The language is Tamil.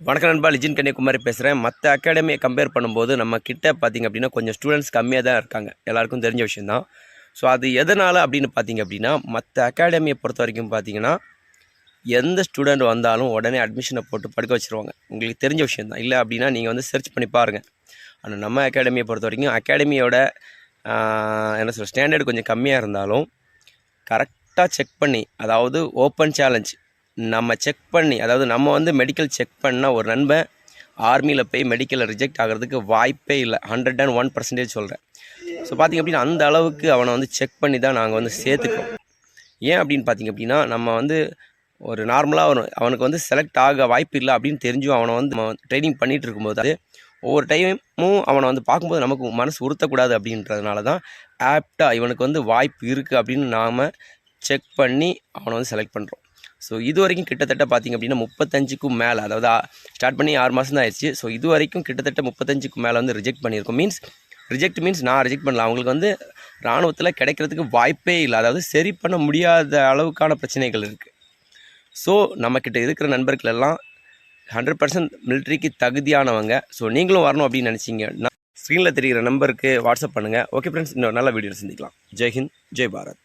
வணக்கம் நண்பா லிஜின் கன்னியாகுமரி பேசுகிறேன் மற்ற அகாடமியை கம்பேர் பண்ணும்போது நம்ம கிட்ட பார்த்திங்க அப்படின்னா கொஞ்சம் ஸ்டூடெண்ட்ஸ் கம்மியாக தான் இருக்காங்க. எல்லாருக்கும் தெரிஞ்ச விஷயந்தான் ஸோ அது எதனால் அப்படின்னு பார்த்தீங்க அப்படின்னா மற்ற அகாடமியை பொறுத்த வரைக்கும் பார்த்தீங்கன்னா எந்த ஸ்டூடெண்ட் வந்தாலும் உடனே அட்மிஷனை போட்டு படுக்க வச்சுருவாங்க. உங்களுக்கு தெரிஞ்ச விஷயந்தான் இல்லை அப்படின்னா நீங்கள் வந்து சர்ச் பண்ணி பாருங்கள் ஆனால் நம்ம அகாடமியை பொறுத்த வரைக்கும் அகாடமியோட என்ன சொல்கிற ஸ்டாண்டர்டு கொஞ்சம் கம்மியாக இருந்தாலும் கரெக்டாக செக் பண்ணி அதாவது ஓப்பன் சேலஞ்ச் நம்ம செக் பண்ணி அதாவது நம்ம வந்து மெடிக்கல் செக் பண்ணால் ஒரு நண்பன் ஆர்மியில் போய் மெடிக்கலில் ரிஜெக்ட் ஆகிறதுக்கு வாய்ப்பே இல்லை. ஹண்ட்ரட் அண்ட் ஒன் பர்சன்டேஜ் சொல்கிறேன் ஸோ பார்த்திங்க அப்படின்னா அந்த அளவுக்கு அவனை வந்து செக் பண்ணி தான் நாங்கள் வந்து சேர்த்துக்கிறோம். ஏன் அப்படின்னு பார்த்திங்க அப்படின்னா நம்ம வந்து ஒரு நார்மலாக ஒரு அவனுக்கு வந்து செலக்ட் ஆக வாய்ப்பு இல்லை அப்படின்னு தெரிஞ்சும் அவனை வந்து ட்ரைனிங் பண்ணிகிட்டு இருக்கும்போது அது ஒவ்வொரு டைமும் அவனை வந்து பார்க்கும்போது நமக்கு மனசு உறுத்தக்கூடாது அப்படின்றதுனால தான் ஆப்டாக இவனுக்கு வந்து வாய்ப்பு இருக்குது அப்படின்னு நாம் செக் பண்ணி அவனை வந்து செலக்ட் பண்ணுறோம் ஸோ இது வரைக்கும் கிட்டத்தட்ட பார்த்திங்க அப்படின்னா முப்பத்தஞ்சுக்கும் மேலே அதாவது ஸ்டார்ட் பண்ணி ஆறு மாதம் தான் ஆயிடுச்சு. ஸோ இது வரைக்கும் கிட்டத்தட்ட முப்பத்தஞ்சுக்கும் மேலே வந்து ரிஜெக்ட் பண்ணியிருக்கோம். மீன்ஸ் ரிஜெக்ட் மீன்ஸ் நான் ரிஜெக்ட் பண்ணல. அவங்களுக்கு வந்து இராணுவத்தில் கிடைக்கிறதுக்கு வாய்ப்பே இல்லை. அதாவது சரி பண்ண முடியாத அளவுக்கான பிரச்சனைகள் இருக்குது ஸோ நம்மக்கிட்ட இருக்கிற நண்பர்கள் எல்லாம் ஹண்ட்ரட் பர்சன்ட் மிலிட்ரிக்கு தகுதியானவங்க. ஸோ நீங்களும் வரணும் அப்படின்னு நினச்சிங்கன்னா ஸ்க்ரீனில் தெரிகிற நம்பருக்கு வாட்ஸ்அப் பண்ணுங்கள் ஓகே ஃப்ரெண்ட்ஸ் இன்னொரு நல்ல வீடியோ சந்திக்கலாம். ஜெய் ஹிந்த் ஜெய் பாரத்.